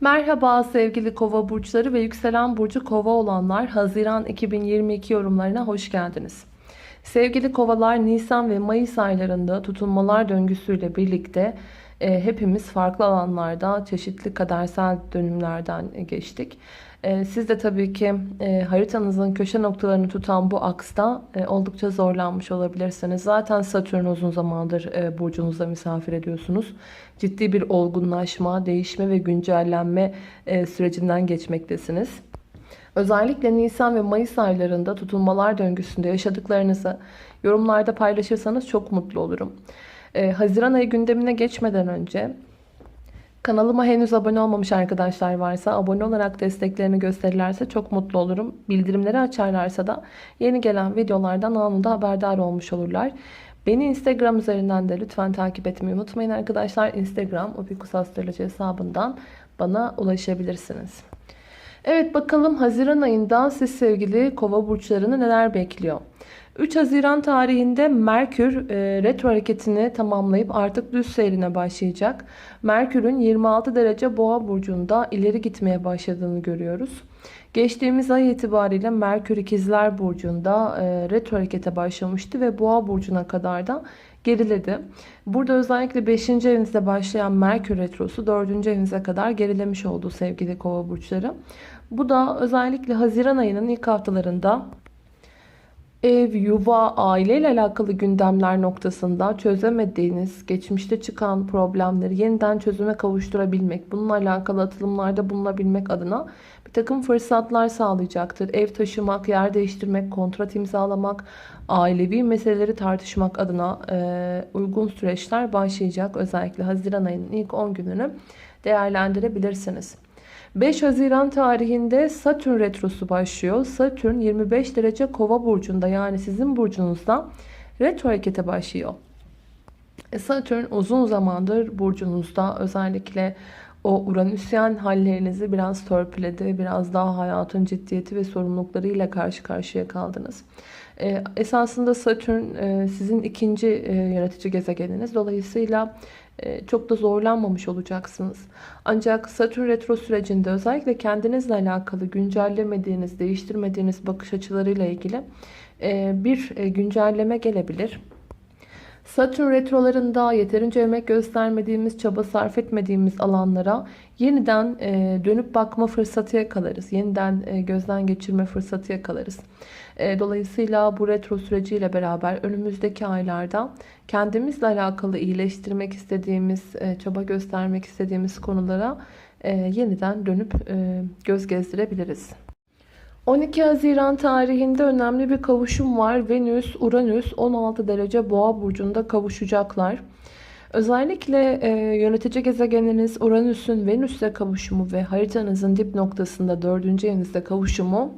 Merhaba sevgili kova burçları ve yükselen burcu kova olanlar Haziran 2022 yorumlarına hoş geldiniz. Sevgili kovalar Nisan ve Mayıs aylarında tutulmalar döngüsüyle birlikte e, hepimiz farklı alanlarda çeşitli kadersel dönümlerden geçtik. E, siz de tabii ki e, haritanızın köşe noktalarını tutan bu aksta e, oldukça zorlanmış olabilirsiniz. Zaten Satürn uzun zamandır e, burcunuzda misafir ediyorsunuz. Ciddi bir olgunlaşma, değişme ve güncellenme sürecinden geçmektesiniz. Özellikle Nisan ve Mayıs aylarında tutulmalar döngüsünde yaşadıklarınızı yorumlarda paylaşırsanız çok mutlu olurum. Ee, Haziran ayı gündemine geçmeden önce kanalıma henüz abone olmamış arkadaşlar varsa abone olarak desteklerini gösterirlerse çok mutlu olurum. Bildirimleri açarlarsa da yeni gelen videolardan anında haberdar olmuş olurlar. Beni Instagram üzerinden de lütfen takip etmeyi unutmayın arkadaşlar. Instagram Opikus Astroloji hesabından bana ulaşabilirsiniz. Evet bakalım Haziran ayında siz sevgili kova burçlarını neler bekliyor? 3 Haziran tarihinde Merkür e, retro hareketini tamamlayıp artık düz seyrine başlayacak. Merkür'ün 26 derece boğa burcunda ileri gitmeye başladığını görüyoruz. Geçtiğimiz ay itibariyle Merkür ikizler burcunda e, retro harekete başlamıştı ve boğa burcuna kadar da geriledi. Burada özellikle 5. evinizde başlayan Merkür retrosu 4. evinize kadar gerilemiş oldu sevgili kova burçları. Bu da özellikle Haziran ayının ilk haftalarında ev, yuva, aile ile alakalı gündemler noktasında çözemediğiniz, geçmişte çıkan problemleri yeniden çözüme kavuşturabilmek, bununla alakalı atılımlarda bulunabilmek adına bir takım fırsatlar sağlayacaktır. Ev taşımak, yer değiştirmek, kontrat imzalamak, ailevi meseleleri tartışmak adına e, uygun süreçler başlayacak. Özellikle Haziran ayının ilk 10 gününü değerlendirebilirsiniz. 5 Haziran tarihinde Satürn retrosu başlıyor. Satürn 25 derece kova burcunda yani sizin burcunuzda retro harekete başlıyor. E, Satürn uzun zamandır burcunuzda özellikle o Uranüsyen hallerinizi biraz törpüledi. Biraz daha hayatın ciddiyeti ve sorumluluklarıyla karşı karşıya kaldınız. E, esasında Satürn e, sizin ikinci e, yaratıcı gezegeniniz. Dolayısıyla e, çok da zorlanmamış olacaksınız. Ancak Satürn retro sürecinde özellikle kendinizle alakalı güncellemediğiniz, değiştirmediğiniz bakış açılarıyla ilgili e, bir e, güncelleme gelebilir. Satürn retrolarında yeterince emek göstermediğimiz, çaba sarf etmediğimiz alanlara yeniden dönüp bakma fırsatı yakalarız. Yeniden gözden geçirme fırsatı yakalarız. Dolayısıyla bu retro süreciyle beraber önümüzdeki aylarda kendimizle alakalı iyileştirmek istediğimiz, çaba göstermek istediğimiz konulara yeniden dönüp göz gezdirebiliriz. 12 Haziran tarihinde önemli bir kavuşum var. Venüs, Uranüs 16 derece boğa burcunda kavuşacaklar. Özellikle e, yönetici gezegeniniz Uranüs'ün Venüs'le kavuşumu ve haritanızın dip noktasında 4. evinizde kavuşumu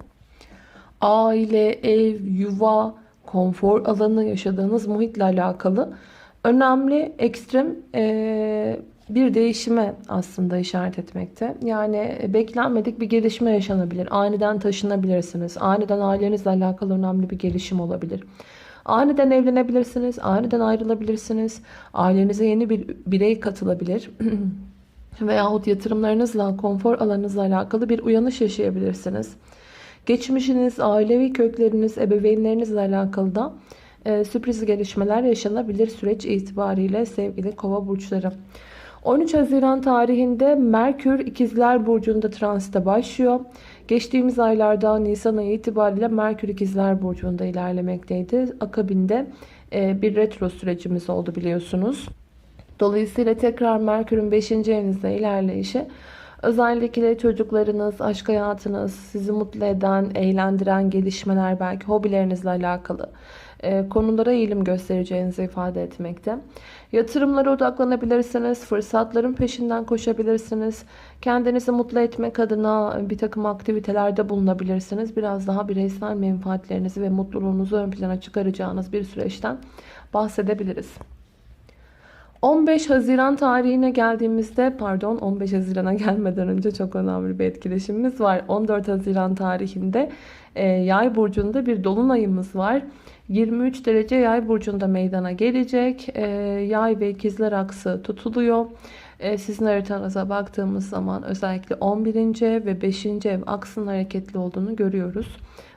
aile, ev, yuva, konfor alanı, yaşadığınız muhitle alakalı önemli, ekstrem e, bir değişime aslında işaret etmekte. Yani beklenmedik bir gelişme yaşanabilir. Aniden taşınabilirsiniz. Aniden ailenizle alakalı önemli bir gelişim olabilir. Aniden evlenebilirsiniz. Aniden ayrılabilirsiniz. Ailenize yeni bir birey katılabilir. Veyahut yatırımlarınızla, konfor alanınızla alakalı bir uyanış yaşayabilirsiniz. Geçmişiniz, ailevi kökleriniz, ebeveynlerinizle alakalı da e, sürpriz gelişmeler yaşanabilir süreç itibariyle sevgili kova burçları. 13 Haziran tarihinde Merkür İkizler Burcu'nda transite başlıyor. Geçtiğimiz aylarda Nisan ayı itibariyle Merkür İkizler Burcu'nda ilerlemekteydi. Akabinde e, bir retro sürecimiz oldu biliyorsunuz. Dolayısıyla tekrar Merkür'ün 5. evinizde ilerleyişi özellikle çocuklarınız, aşk hayatınız, sizi mutlu eden, eğlendiren gelişmeler belki hobilerinizle alakalı konulara eğilim göstereceğinizi ifade etmekte. Yatırımlara odaklanabilirsiniz, fırsatların peşinden koşabilirsiniz. Kendinizi mutlu etmek adına bir takım aktivitelerde bulunabilirsiniz. Biraz daha bireysel menfaatlerinizi ve mutluluğunuzu ön plana çıkaracağınız bir süreçten bahsedebiliriz. 15 Haziran tarihine geldiğimizde pardon 15 Haziran'a gelmeden önce çok önemli bir etkileşimimiz var. 14 Haziran tarihinde e, Yay burcunda bir dolunayımız var. 23 derece Yay burcunda meydana gelecek. E, yay ve ikizler aksı tutuluyor. E, sizin haritanıza baktığımız zaman özellikle 11. ev ve 5. ev aksın hareketli olduğunu görüyoruz.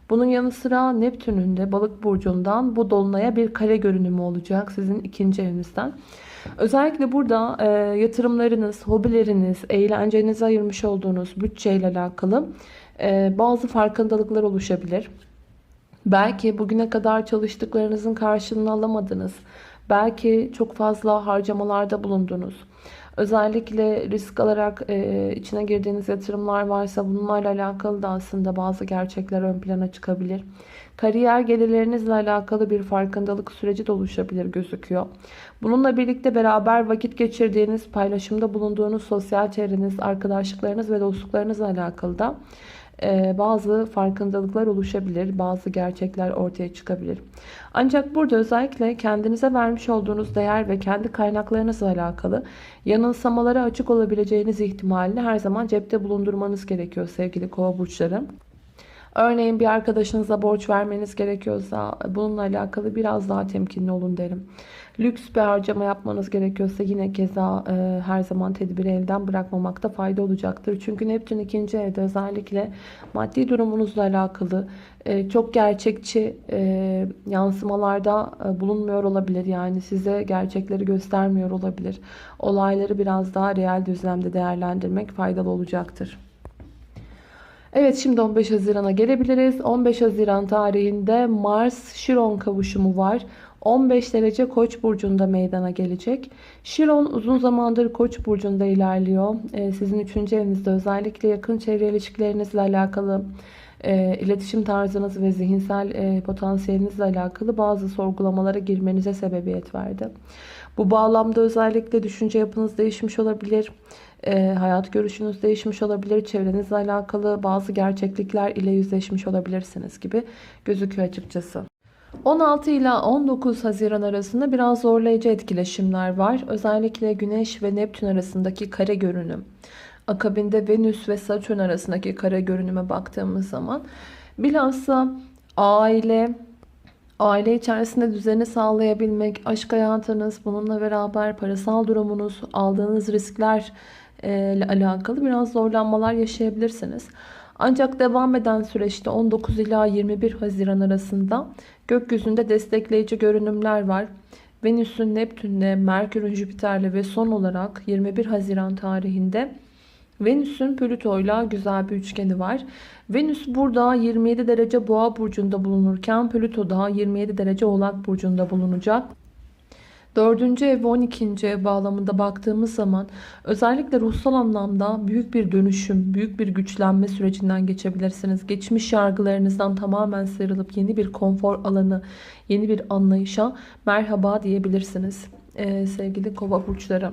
Bunun yanı sıra Neptün'ün de balık burcundan bu dolunaya bir kare görünümü olacak sizin ikinci evinizden. Özellikle burada e, yatırımlarınız, hobileriniz, eğlencenize ayırmış olduğunuz bütçeyle alakalı e, bazı farkındalıklar oluşabilir. Belki bugüne kadar çalıştıklarınızın karşılığını alamadınız. Belki çok fazla harcamalarda bulundunuz. Özellikle risk alarak e, içine girdiğiniz yatırımlar varsa bunlarla alakalı da aslında bazı gerçekler ön plana çıkabilir. Kariyer gelirlerinizle alakalı bir farkındalık süreci de oluşabilir gözüküyor. Bununla birlikte beraber vakit geçirdiğiniz, paylaşımda bulunduğunuz sosyal çevreniz, arkadaşlıklarınız ve dostluklarınızla alakalı da bazı farkındalıklar oluşabilir, bazı gerçekler ortaya çıkabilir. Ancak burada özellikle kendinize vermiş olduğunuz değer ve kendi kaynaklarınızla alakalı yanılsamalara açık olabileceğiniz ihtimalini her zaman cepte bulundurmanız gerekiyor sevgili kova burçları. Örneğin bir arkadaşınıza borç vermeniz gerekiyorsa bununla alakalı biraz daha temkinli olun derim. Lüks bir harcama yapmanız gerekiyorsa yine keza e, her zaman tedbiri elden bırakmamakta fayda olacaktır. Çünkü Neptün ikinci evde özellikle maddi durumunuzla alakalı e, çok gerçekçi e, yansımalarda e, bulunmuyor olabilir. Yani size gerçekleri göstermiyor olabilir. Olayları biraz daha reel düzlemde değerlendirmek faydalı olacaktır. Evet şimdi 15 Haziran'a gelebiliriz. 15 Haziran tarihinde Mars Şiron kavuşumu var. 15 derece Koç burcunda meydana gelecek. Şiron uzun zamandır Koç burcunda ilerliyor. Ee, sizin 3. evinizde özellikle yakın çevre ilişkilerinizle alakalı e, iletişim tarzınız ve zihinsel e, potansiyelinizle alakalı bazı sorgulamalara girmenize sebebiyet verdi. Bu bağlamda özellikle düşünce yapınız değişmiş olabilir. E, hayat görüşünüz değişmiş olabilir. Çevrenizle alakalı bazı gerçeklikler ile yüzleşmiş olabilirsiniz gibi gözüküyor açıkçası. 16 ila 19 Haziran arasında biraz zorlayıcı etkileşimler var. Özellikle Güneş ve Neptün arasındaki kare görünüm. Akabinde Venüs ve Satürn arasındaki kare görünüme baktığımız zaman bilhassa aile, aile içerisinde düzeni sağlayabilmek, aşk hayatınız, bununla beraber parasal durumunuz, aldığınız riskler ile alakalı biraz zorlanmalar yaşayabilirsiniz. Ancak devam eden süreçte 19 ila 21 Haziran arasında gökyüzünde destekleyici görünümler var. Venüs'ün Neptün'le, Merkür'ün Jüpiter'le ve son olarak 21 Haziran tarihinde Venüs'ün Plüto'yla güzel bir üçgeni var. Venüs burada 27 derece boğa burcunda bulunurken Plüto da 27 derece oğlak burcunda bulunacak. 4. ev ve 12. ev bağlamında baktığımız zaman özellikle ruhsal anlamda büyük bir dönüşüm, büyük bir güçlenme sürecinden geçebilirsiniz. Geçmiş yargılarınızdan tamamen sıyrılıp yeni bir konfor alanı, yeni bir anlayışa merhaba diyebilirsiniz ee, sevgili kova burçları.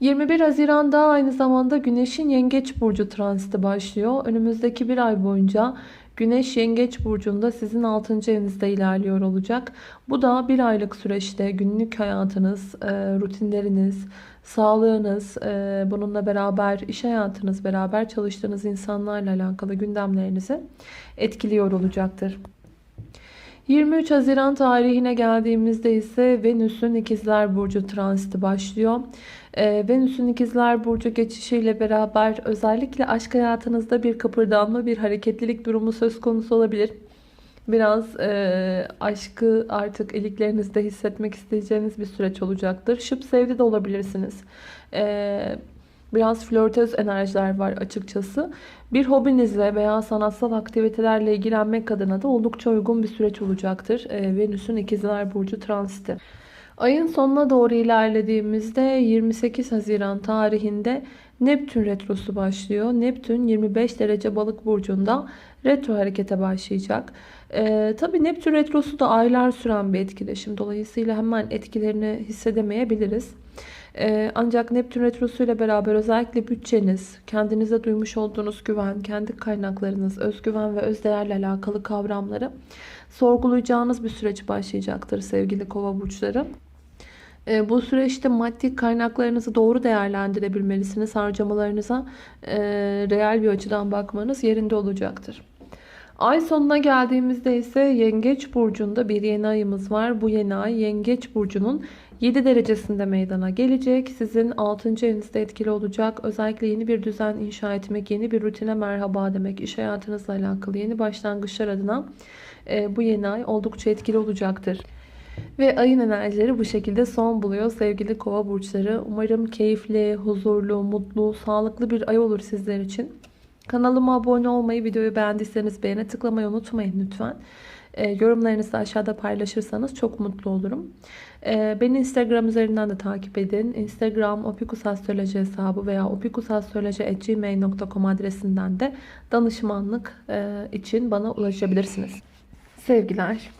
21 Haziran'da aynı zamanda Güneş'in Yengeç Burcu transiti başlıyor. Önümüzdeki bir ay boyunca Güneş Yengeç Burcu'nda sizin 6. evinizde ilerliyor olacak. Bu da bir aylık süreçte günlük hayatınız, e, rutinleriniz, sağlığınız, e, bununla beraber iş hayatınız, beraber çalıştığınız insanlarla alakalı gündemlerinizi etkiliyor olacaktır. 23 Haziran tarihine geldiğimizde ise Venüs'ün İkizler Burcu transiti başlıyor. Ee, Venüs'ün İkizler Burcu geçişiyle beraber özellikle aşk hayatınızda bir kapırdanma, bir hareketlilik durumu söz konusu olabilir. Biraz e, aşkı artık iliklerinizde hissetmek isteyeceğiniz bir süreç olacaktır. Şıp sevdi de olabilirsiniz. Eee Biraz flörtöz enerjiler var açıkçası. Bir hobinizle veya sanatsal aktivitelerle ilgilenmek adına da oldukça uygun bir süreç olacaktır. Ee, Venüs'ün ikizler burcu transiti. Ayın sonuna doğru ilerlediğimizde 28 Haziran tarihinde Neptün retrosu başlıyor. Neptün 25 derece balık burcunda retro harekete başlayacak. Ee, Tabi Neptün retrosu da aylar süren bir etkileşim. Dolayısıyla hemen etkilerini hissedemeyebiliriz. Ee, ancak Neptün Retrosu ile beraber özellikle bütçeniz, kendinize duymuş olduğunuz güven, kendi kaynaklarınız, özgüven ve özdeğerle alakalı kavramları sorgulayacağınız bir süreç başlayacaktır sevgili kova burçları. Ee, bu süreçte maddi kaynaklarınızı doğru değerlendirebilmelisiniz. Harcamalarınıza e, reel bir açıdan bakmanız yerinde olacaktır. Ay sonuna geldiğimizde ise Yengeç Burcu'nda bir yeni ayımız var. Bu yeni ay Yengeç Burcu'nun 7 derecesinde meydana gelecek. Sizin 6. evinizde etkili olacak. Özellikle yeni bir düzen inşa etmek, yeni bir rutine merhaba demek, iş hayatınızla alakalı yeni başlangıçlar adına e, bu yeni ay oldukça etkili olacaktır. Ve ayın enerjileri bu şekilde son buluyor sevgili kova burçları. Umarım keyifli, huzurlu, mutlu, sağlıklı bir ay olur sizler için. Kanalıma abone olmayı, videoyu beğendiyseniz beğene tıklamayı unutmayın lütfen. E, yorumlarınızı aşağıda paylaşırsanız çok mutlu olurum. E, beni Instagram üzerinden de takip edin. Instagram opikusastroloji hesabı veya opikusastroloji.gmail.com adresinden de danışmanlık e, için bana ulaşabilirsiniz. Sevgiler.